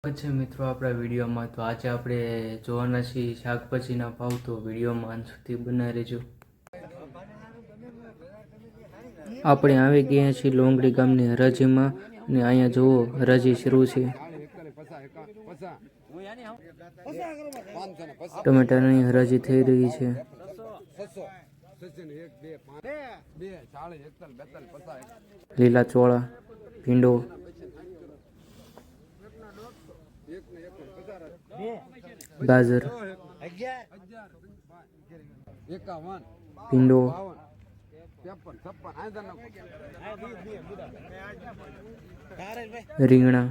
છે મિત્રો આપણા વિડીયોમાં. તો આજે આપણે જોવાના છીએ શાકભાજીના ભાવ. તો વિડીયોમાં અંત સુધી બનાવી રહેજો. આપણે આવી ગયા છીએ લોંગડી ગામની હરાજીમાં. અને અહીંયા જુઓ, હરાજી શરૂ છે. ટમેટાની હરાજી થઈ રહી છે. લીલા ચોળા, ભીંડો ગાજર ભીંડો રીંગણા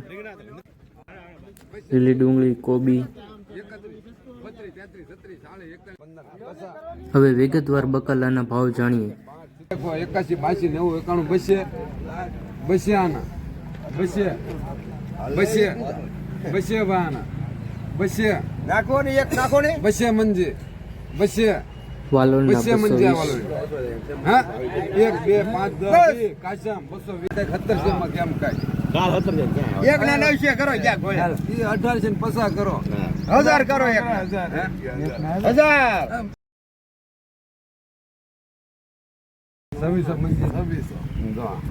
લીલી ડુંગળી કોબી હવે વિગતવાર બકાલાના ભાવ જાણીએ એકાસી બાસી નેવું એકાણું બસે બસે આના બસે બસે બસે બાના બસે નાખો ને એક નાખો ને બસે મંજી બસે વાલોરના બસે મંજી હા એક બે પાંચ દસ કાશમ બસો વીસ સત્તર છે માં કેમ કાંઈ એક ના નવશે કરો ક્યાં કોઈ એ અઢારસો ને પસાર કરો હજાર કરો એક ના. હજાર છવ્વીસો મંજી છવ્વીસો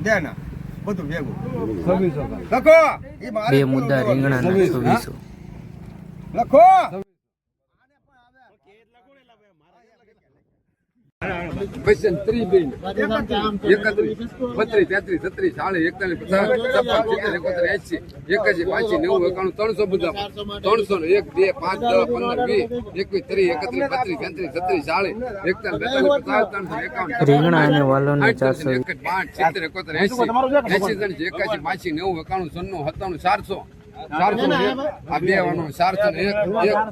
દે ના બધું ભેગું છવ્વીસો લખો બે મુદ્દા રીંગણાના છવ્વીસ, લખો. ત્રીસ એકત્રીસ બત્રીસ તેત્રીસ છત્રીસ ચાલીસ એકતાલીસ પચાસ છપ્પન સિત્તેર એકોતેર એસી એકાસી બાસી નેવું એકાણું ત્રણસો બધા. ત્રણસો ને એક બે પાંચ દસ પંદર વીસ એકવીસ ત્રીસ એકત્રીસ બત્રીસ તેત્રીસ છત્રીસ ચાલીસ એકતાલીસ બેતાલીસ પચાસ ત્રણસો એકાવન રીંગણા અને વાલોના ચારસો પાંચ સિત્તેર એકોતેર એસી એસી ત્રણ એકાસી બાસી નેવું એકાણું સન્નું સત્તાણું ચારસો. ચારસો આ બે વાનું ચારસો એક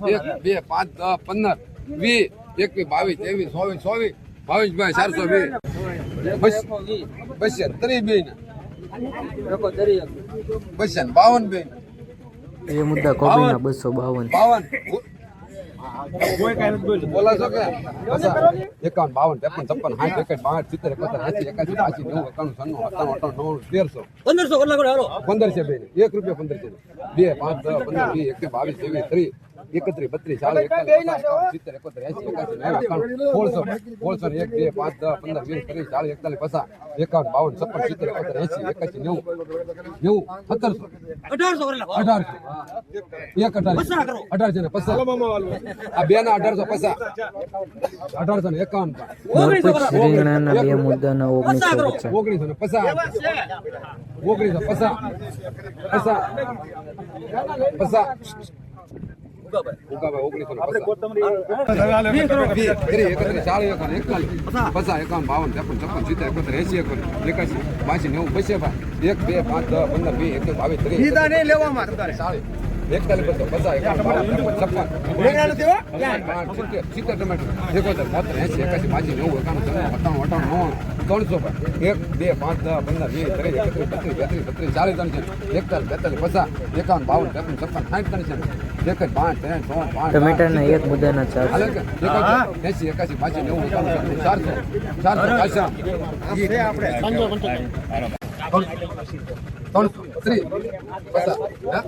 એક બે પાંચ દસ પંદર વીસ એકવીસ બાવીસ ત્રેવીસ ચોવીસ ચોવીસ બાવીસ બાય ચારસો બે બસ બસ ત્રીસ બે બસ બાવન બે મુદ્દા કોબીના બસો બાવન બાવન. એકાવન બાવન ત્રેપન છપ્પન સાઠ એકસઠ બાસઠ સિત્તેર એકોતેર એસી એકાસી બાસી નેવું એકાણું સન્નું સત્તાણું અઠાણું નવ તેરસો પંદરસો બે એક રૂપિયા પંદરસો. બે, પાંચ, દસ, પંદર, વીસ એક બાવીસ, ત્રેવીસ, ત્રીસ. એકત્રીસ બત્રીસ સિત્તેર એકોતેર એસી એકાસી સોળસો સોળસો એક બે પાંચ દસ પંદર વીસ ત્રીસ ચાલીસ એકતાલીસ પચાસ એકાવન બાવન છપ્પન સિત્તેર એકોતેર એસી એકાસી નેવું નેવું સત્તરસો. અઢારસો એક અઢારસો. અઢારસો ને પચાસ. આ બે ના અઢારસો પચાસ. અઢારસો ને એકાવન. રીંગણાના બે મુદ્દાના ઓગણીસો ઓગણીસો ને પચાસ. ઓગણીસો પચાસ. પચાસ. પચાસ. એકાસી, બાસી, નેવું, પૈસે. એક, બે, પાંચ, દસ, પંદર, બે એક બાવીસ, ત્રીસ, લેવામાં એકતાલીસ, પચાસ, પચાસ, સિત્તેર, સિત્તેર ટમેટો, એકોતેર, બોતેર, એસી, એકાસી, બાસી, નેવું, એકાણું, ત્રણસો, અઠ્ઠાણું, અઠ્ઠાણું, નવ્વાણું, ત્રણસો ભાઈ. એક, બે, પાંચ, દસ, પંદર, વીસ, ત્રીસ, એકત્રીસ, બત્રીસ, તેત્રીસ, બત્રીસ, ચાલીસ, એકતાલીસ, બેતાલીસ, પચાસ, એકાવન, બાવન, ત્રેપન, છપ્પન, સાઠ, છે. એક જ, પાંચ, ત્રણ, ત્રણ, પાંચ, એક મુદ્દાના ચારસો? એકોતેર, એસી, એકાસી, બાસી, નેવું, એકાણું, ચારસો, ચારસો, આપણે. ત્રણસો, ત્રીસ, પચાસ, હે?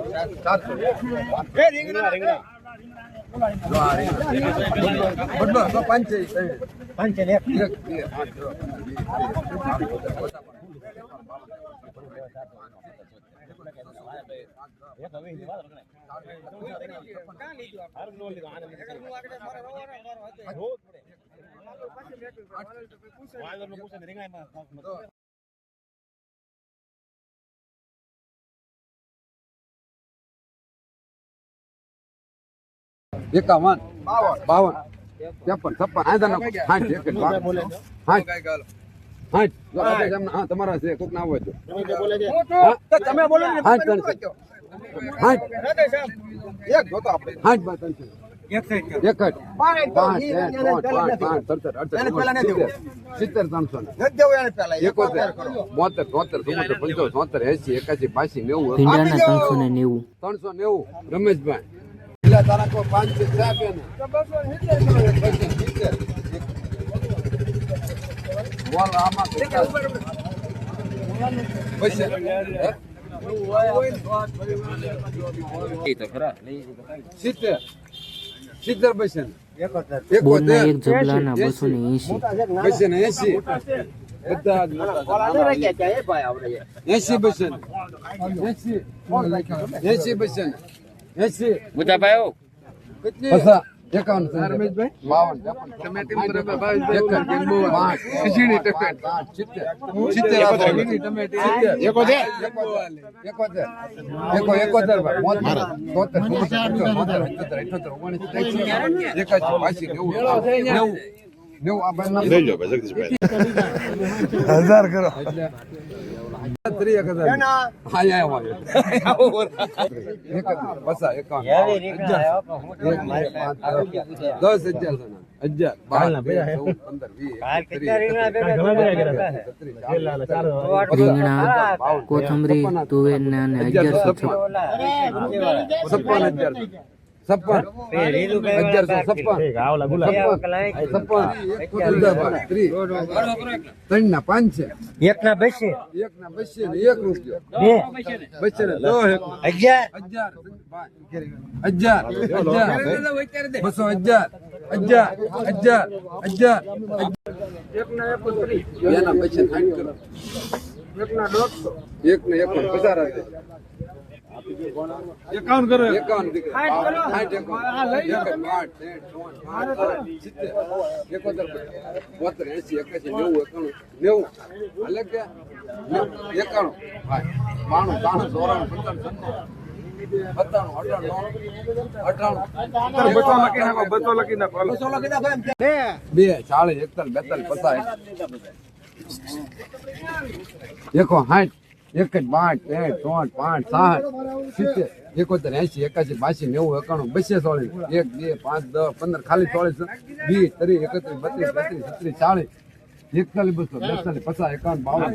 એકાવન. બાવન. ત્રેપન. છપ્પન. એમના- હા તમારા છે કોક ના હોય તો? તમે બોલો એક જોતો આપણે. ત્રણસો નેવું. ત્રણસો નેવું. રમેશભાઈ. પેલા તારા કોઈ પાંચ છે ચા પીને. બસો સિત્તેર. બોલ આમાં કેટલા? સિત્તેર ને ને એસી બધા એસી બસો એસી. એકાવન બાવન હજાર કરો. દસ હજાર જણા. બાર, પંદર, રીંગણા કોથમરી તુવેરના અને અગિયારસો છપ્પન છપ્પન હજાર. છપ્પન. અગિયારસો છપ્પન. છપ્પન. છપ્પન. ત્રણ ના પાંચ છે. એક ના બેસી. એક ના બસો ને એક રૂપિયો. બે. બસો ને એક અગિયાર. બસો એના પૈસા સાઈડ કરો. એક ને એક કરો એકડ, આઠ, તેર, ચોવન, પાંચ, સિત્તેર, એકોતેર, બોતેર, એંસી, એકાસી, નેવું, એકાણું, નેવું. હાલે કે? નેવું, એકાણું, ભાઈ, બાણું, ત્રાણું, ચોરાણું, પંચાણું, સત્તાણું, સત્તાણું, અઠાણું, અઠાણું, બસો લખી નાખો બસો લખી નાખો હાલો. બે ચાલીસ એકતાલીસ બેતાલીસ પચાસ એકો સાઠ એક જ પાંચ ત્રણ ત્રણ, પાંચ સાઠ સિત્તેર. એકોતેર એસી એકાસી બાસી, નેવું, એકાણું, બસે ચોળીસ. એક, બે, પાંચ, દસ, પંદર, ખાલી ચોળીસ. વીસ, ત્રીસ, એકત્રીસ, બત્રીસ બત્રીસ, છત્રીસ, ચાલીસ. એકતાલીસ, બસો, બેતાલીસ, પચાસ, એકાવન, બાવન.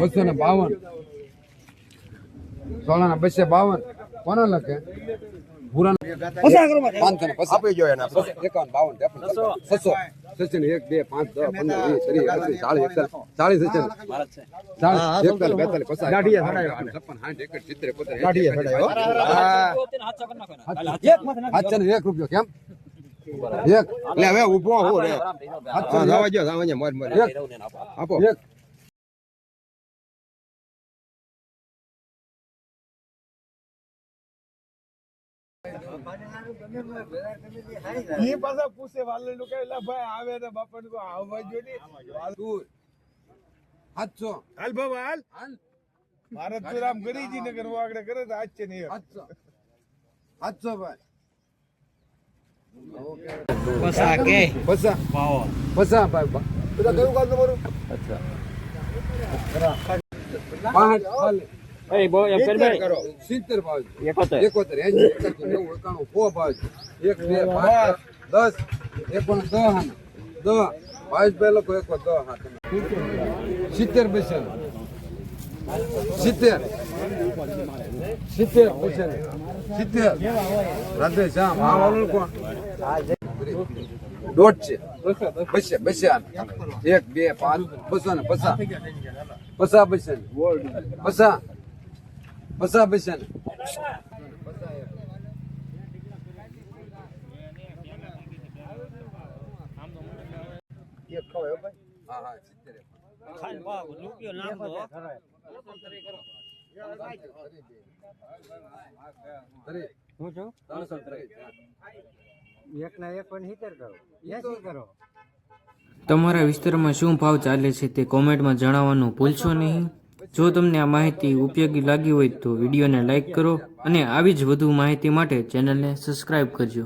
બસો ને બાવન. સોળા ના બસો બાવન. કોને લખે? એક રૂપિયો કેમ એક લે હવે ઊભો હું રે મોજ. એક આપો એક ઈ પાછા પૂછે વાલનું કે ભાઈ આવે ને બાપા ને આવવા જો ને. દૂર. હાલ બાબા હાલ. હાલ. ભારત તો રામ ગરીજી નગર કરવા આગળ કરે તો આજ છે ને એક. સાતસો સાતસો ભાઈ? પસા પસા ભાઈ બા- પાંચ ખાલી. સિત્તેર ભાવ છે. એકોતેર એંસી એકાસી નેવું એકાણું સો ભાવ છે. એક બે પાંચ દસ એકોણ દસ હાના. દસ બાવીસ બે લોકો એકો દસ હા તમે. સિત્તેર બેસે સિત્તેર સિત્તેર બેસે સિત્તેર રાધે શ્યામ આ વાળું કોણ દોઢ છે બસે બસે આના. એક બે પાંચ બસો ને પસા પસા. પસા ને. ત્રણસો ત્રીસ. તમારા વિસ્તારમાં શું ભાવ ચાલે છે તે કોમેન્ટમાં જણાવવાનું ભૂલશો નહીં જો તમને આ માહિતી ઉપયોગી લાગી હોય તો વિડીયોને લાઈક કરો અને આવી જ વધુ માહિતી માટે ચેનલને સબસ્ક્રાઈબ કરજો.